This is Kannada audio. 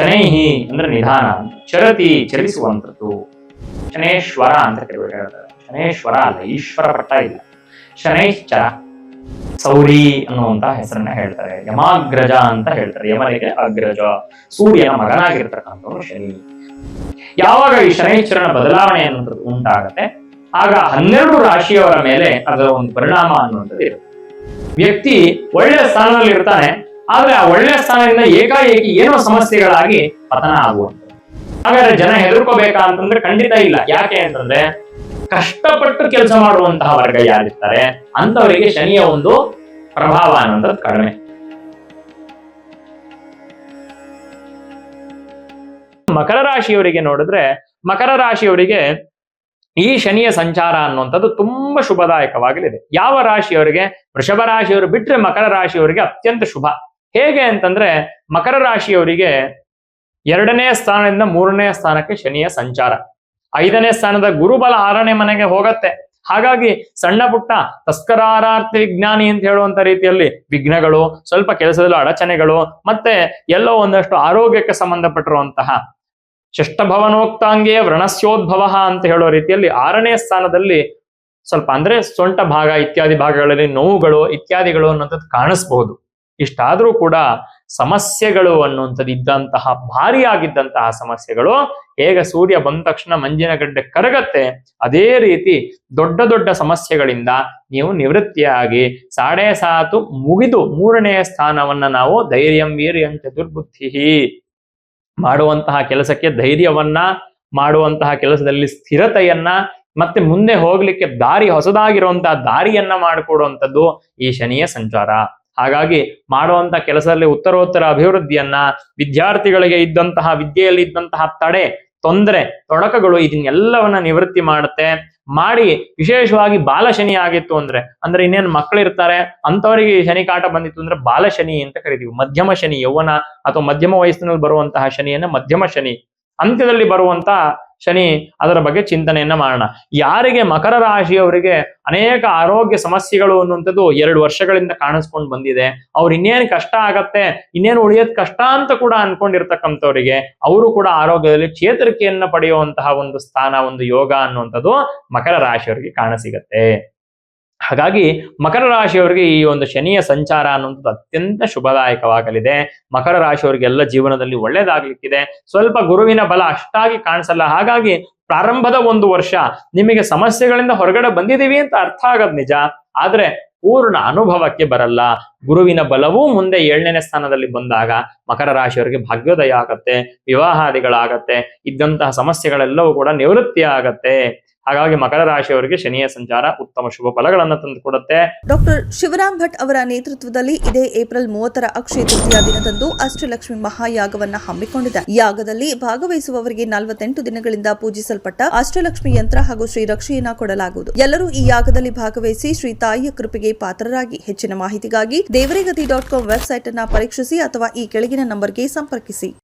ಶನೈಹಿ ಅಂದ್ರೆ ನಿಧಾನ ಚರತಿ ಚಲಿಸುವಂಥದ್ದು. ಶನೇಶ್ವರ ಅಂತ ಕೆಲವರು ಹೇಳ್ತಾರೆ. ಶನೇಶ್ವರ ಅಲ್ಲ, ಈಶ್ವರ ಪಟ್ಟ ಇಲ್ಲ. ಶನೈಶ್ಚ ಸೌರಿ ಅನ್ನುವಂತ ಹೆಸರನ್ನ ಹೇಳ್ತಾರೆ. ಯಮಾಗ್ರಜ ಅಂತ ಹೇಳ್ತಾರೆ. ಯಮನಿಗೆ ಅಗ್ರಜ. ಸೂರ್ಯನ ಮಗನಾಗಿರ್ತಕ್ಕಂಥವನು ಶನಿ. ಯಾವಾಗ ಈ ಶನೈಶ್ವರನ ಬದಲಾವಣೆ ಅನ್ನುವಂಥದ್ದು ಉಂಟಾಗತ್ತೆ, ಆಗ ಹನ್ನೆರಡು ರಾಶಿಯವರ ಮೇಲೆ ಅದರ ಒಂದು ಪರಿಣಾಮ ಅನ್ನುವಂಥದ್ದು ಇರುತ್ತೆ. ವ್ಯಕ್ತಿ ಒಳ್ಳೆಯ ಸ್ಥಾನದಲ್ಲಿ ಇರ್ತಾನೆ ಆದ್ರೆ ಆ ಒಳ್ಳೆಯ ಸ್ಥಾನದಿಂದ ಏಕಾಏಕಿ ಏನೋ ಸಮಸ್ಯೆಗಳಾಗಿ ಪತನ ಆಗುವಂತ ಹಾಗಾದ್ರೆ ಜನ ಹೆದರ್ಕೋಬೇಕಾ ಅಂತಂದ್ರೆ ಖಂಡಿತ ಇಲ್ಲ. ಯಾಕೆ ಅಂತಂದ್ರೆ ಕಷ್ಟಪಟ್ಟು ಕೆಲಸ ಮಾಡುವಂತಹ ವರ್ಗ ಯಾರಿರ್ತಾರೆ ಅಂತವರಿಗೆ ಶನಿಯ ಒಂದು ಪ್ರಭಾವ ಅನ್ನೋದ್ರದ್ದು ಕಡಿಮೆ. ಮಕರ ರಾಶಿಯವರಿಗೆ ನೋಡಿದ್ರೆ, ಮಕರ ರಾಶಿಯವರಿಗೆ ಈ ಶನಿಯ ಸಂಚಾರ ಅನ್ನುವಂಥದ್ದು ತುಂಬಾ ಶುಭದಾಯಕವಾಗಲಿದೆ. ಯಾವ ರಾಶಿಯವರಿಗೆ? ವೃಷಭ ರಾಶಿಯವರು ಬಿಟ್ರೆ ಮಕರ ರಾಶಿಯವರಿಗೆ ಅತ್ಯಂತ ಶುಭ. ಹೇಗೆ ಅಂತಂದ್ರೆ ಮಕರ ರಾಶಿಯವರಿಗೆ ಎರಡನೇ ಸ್ಥಾನದಿಂದ ಮೂರನೇ ಸ್ಥಾನಕ್ಕೆ ಶನಿಯ ಸಂಚಾರ. ಐದನೇ ಸ್ಥಾನದ ಗುರುಬಲ ಆರನೇ ಮನೆಗೆ ಹೋಗತ್ತೆ. ಹಾಗಾಗಿ ಸಣ್ಣ ಪುಟ್ಟ ತಸ್ಕರಾರಾರ್ಥ ವಿಜ್ಞಾನಿ ಅಂತ ಹೇಳುವಂತ ರೀತಿಯಲ್ಲಿ ವಿಘ್ನಗಳು, ಸ್ವಲ್ಪ ಕೆಲಸದಲ್ಲಿ ಅಡಚಣೆಗಳು, ಮತ್ತೆ ಎಲ್ಲೋ ಒಂದಷ್ಟು ಆರೋಗ್ಯಕ್ಕೆ ಸಂಬಂಧಪಟ್ಟಿರುವಂತಹ ಷಷ್ಠಭವನೋಕ್ತಾಂಗೇ ವ್ರಣಸ್ಯೋದ್ಭವ ಅಂತ ಹೇಳೋ ರೀತಿಯಲ್ಲಿ ಆರನೇ ಸ್ಥಾನದಲ್ಲಿ ಸ್ವಲ್ಪ ಅಂದ್ರೆ ಸೊಂಟ ಭಾಗ ಇತ್ಯಾದಿ ಭಾಗಗಳಲ್ಲಿ ನೋವುಗಳು, ಇತ್ಯಾದಿಗಳು ಅನ್ನೋಂಥದ್ದು ಕಾಣಿಸ್ಬಹುದು. ಇಷ್ಟಾದ್ರೂ ಕೂಡ ಸಮಸ್ಯೆಗಳು ಅನ್ನುವಂಥದ್ದು ಇದ್ದಂತಹ ಭಾರಿಯಾಗಿದ್ದಂತಹ ಸಮಸ್ಯೆಗಳು, ಹೇಗೆ ಸೂರ್ಯ ಬಂದ ತಕ್ಷಣ ಮಂಜಿನ ಗಡ್ಡೆ ಕರಗತ್ತೆ, ಅದೇ ರೀತಿ ದೊಡ್ಡ ದೊಡ್ಡ ಸಮಸ್ಯೆಗಳಿಂದ ನೀವು ನಿವೃತ್ತಿಯಾಗಿ ಸಾಡೆ ಸಾತು ಮುಗಿದು ಮೂರನೆಯ ಸ್ಥಾನವನ್ನ ನಾವು ಧೈರ್ಯಂ ವೀರ್ಯಂ ಚತುರ್ಬುದ್ಧಿ ಮಾಡುವಂತಹ ಕೆಲಸಕ್ಕೆ ಧೈರ್ಯವನ್ನ, ಮಾಡುವಂತಹ ಕೆಲಸದಲ್ಲಿ ಸ್ಥಿರತೆಯನ್ನ, ಮತ್ತೆ ಮುಂದೆ ಹೋಗ್ಲಿಕ್ಕೆ ದಾರಿ ಹೊಸದಾಗಿರುವಂತಹ ದಾರಿಯನ್ನ ಮಾಡಿಕೊಡುವಂಥದ್ದು ಈ ಶನಿಯ ಸಂಚಾರ. ಹಾಗಾಗಿ ಮಾಡುವಂತ ಕೆಲಸದಲ್ಲಿ ಉತ್ತರೋತ್ತರ ಅಭಿವೃದ್ಧಿಯನ್ನ ವಿದ್ಯಾರ್ಥಿಗಳಿಗೆ ಇದ್ದಂತಹ ವಿದ್ಯೆಯಲ್ಲಿ ಇದ್ದಂತಹ ತಡೆ, ತೊಂದರೆ, ತೊಡಕಗಳು ಇದನ್ನೆಲ್ಲವನ್ನ ನಿವೃತ್ತಿ ಮಾಡುತ್ತೆ. ಮಾಡಿ ವಿಶೇಷವಾಗಿ ಬಾಲಶನಿ ಆಗಿತ್ತು ಅಂದ್ರೆ ಅಂದ್ರೆ ಇನ್ನೇನು ಮಕ್ಕಳಿರ್ತಾರೆ ಅಂತವರಿಗೆ ಶನಿ ಕಾಟ ಬಂದಿತ್ತು ಅಂದ್ರೆ ಬಾಲಶನಿ ಅಂತ ಕರಿತೀವಿ. ಮಧ್ಯಮ ಶನಿ, ಯೌವನ ಅಥವಾ ಮಧ್ಯಮ ವಯಸ್ಸಿನಲ್ಲಿ ಬರುವಂತಹ ಶನಿಯನ್ನ ಮಧ್ಯಮ ಶನಿ ಅಂತ್ಯದಲ್ಲಿ ಬರುವಂತ ಶನಿ, ಅದರ ಬಗ್ಗೆ ಚಿಂತನೆಯನ್ನ ಮಾಡೋಣ. ಯಾರಿಗೆ ಮಕರ ರಾಶಿಯವರಿಗೆ ಅನೇಕ ಆರೋಗ್ಯ ಸಮಸ್ಯೆಗಳು ಅನ್ನುವಂಥದ್ದು ಎರಡು ವರ್ಷಗಳಿಂದ ಕಾಣಿಸ್ಕೊಂಡು ಬಂದಿದೆ. ಅವ್ರು ಇನ್ನೇನು ಕಷ್ಟ ಆಗತ್ತೆ, ಇನ್ನೇನು ಉಳಿಯೋದ್ ಕಷ್ಟ ಅಂತ ಕೂಡ ಅನ್ಕೊಂಡಿರ್ತಕ್ಕಂಥವ್ರಿಗೆ ಅವರು ಕೂಡ ಆರೋಗ್ಯದಲ್ಲಿ ಚೇತರಿಕೆಯನ್ನ ಪಡೆಯುವಂತಹ ಒಂದು ಸ್ಥಾನ, ಒಂದು ಯೋಗ ಅನ್ನುವಂಥದ್ದು ಮಕರ ರಾಶಿಯವರಿಗೆ ಕಾಣಸಿಗತ್ತೆ ಹಾಗಾಗಿ ಮಕರ ರಾಶಿಯವರಿಗೆ ಈ ಒಂದು ಶನಿಯ ಸಂಚಾರ ಅನ್ನುವಂಥದ್ದು ಅತ್ಯಂತ ಶುಭದಾಯಕವಾಗಲಿದೆ. ಮಕರ ರಾಶಿಯವರಿಗೆಲ್ಲ ಜೀವನದಲ್ಲಿ ಒಳ್ಳೇದಾಗ್ಲಿಕ್ಕಿದೆ. ಸ್ವಲ್ಪ ಗುರುವಿನ ಬಲ ಅಷ್ಟಾಗಿ ಕಾಣಿಸಲ್ಲ. ಹಾಗಾಗಿ ಪ್ರಾರಂಭದ ಒಂದು ವರ್ಷ ನಿಮಗೆ ಸಮಸ್ಯೆಗಳಿಂದ ಹೊರಗಡೆ ಬಂದಿದ್ದೀವಿ ಅಂತ ಅರ್ಥ ಆಗೋದು ನಿಜ. ಆದ್ರೆ ಪೂರ್ಣ ಅನುಭವಕ್ಕೆ ಬರಲ್ಲ. ಗುರುವಿನ ಬಲವೂ ಮುಂದೆ ಏಳನೇ ಸ್ಥಾನದಲ್ಲಿ ಬಂದಾಗ ಮಕರ ರಾಶಿಯವರಿಗೆ ಭಾಗ್ಯೋದಯ ಆಗತ್ತೆ, ವಿವಾಹಾದಿಗಳಾಗತ್ತೆ, ಇದ್ದಂತಹ ಸಮಸ್ಯೆಗಳೆಲ್ಲವೂ ಕೂಡ ನಿವೃತ್ತಿ ಆಗತ್ತೆ ಹಾಗಾಗಿ ಮಕರ ರಾಶಿಯವರಿಗೆ ಶನಿಯ ಸಂಚಾರ ಉತ್ತಮ ಶುಭ ಫಲಗಳನ್ನು ತಂದುಕೊಡುತ್ತೆ ಡಾಕ್ಟರ್ ಶಿವರಾಮ್ ಭಟ್ ಅವರ ನೇತೃತ್ವದಲ್ಲಿ ಇದೇ ಏಪ್ರಿಲ್ ಮೂವತ್ತರ ಅಕ್ಷಯ ತೃತೀಯ ದಿನದಂದು ಅಷ್ಟಲಕ್ಷ್ಮಿ ಮಹಾಯಾಗವನ್ನ ಹಮ್ಮಿಕೊಂಡಿದೆ. ಯಾಗದಲ್ಲಿ ಭಾಗವಹಿಸುವವರಿಗೆ ನಲವತ್ತೆಂಟು ದಿನಗಳಿಂದ ಪೂಜಿಸಲ್ಪಟ್ಟ ಅಷ್ಟಲಕ್ಷ್ಮಿ ಯಂತ್ರ ಹಾಗೂ ಶ್ರೀ ರಕ್ಷೆಯನ್ನ ಕೊಡಲಾಗುವುದು. ಎಲ್ಲರೂ ಈ ಯಾಗದಲ್ಲಿ ಭಾಗವಹಿಸಿ ಶ್ರೀ ತಾಯಿಯ ಕೃಪೆಗೆ ಪಾತ್ರರಾಗಿ. ಹೆಚ್ಚಿನ ಮಾಹಿತಿಗಾಗಿ ದೇವರೇಗತಿ ಡಾಟ್ ಕಾಮ್ ವೆಬ್ಸೈಟ್ ಅನ್ನ ಪರೀಕ್ಷಿಸಿ ಅಥವಾ ಈ ಕೆಳಗಿನ ನಂಬರ್ಗೆ ಸಂಪರ್ಕಿಸಿ.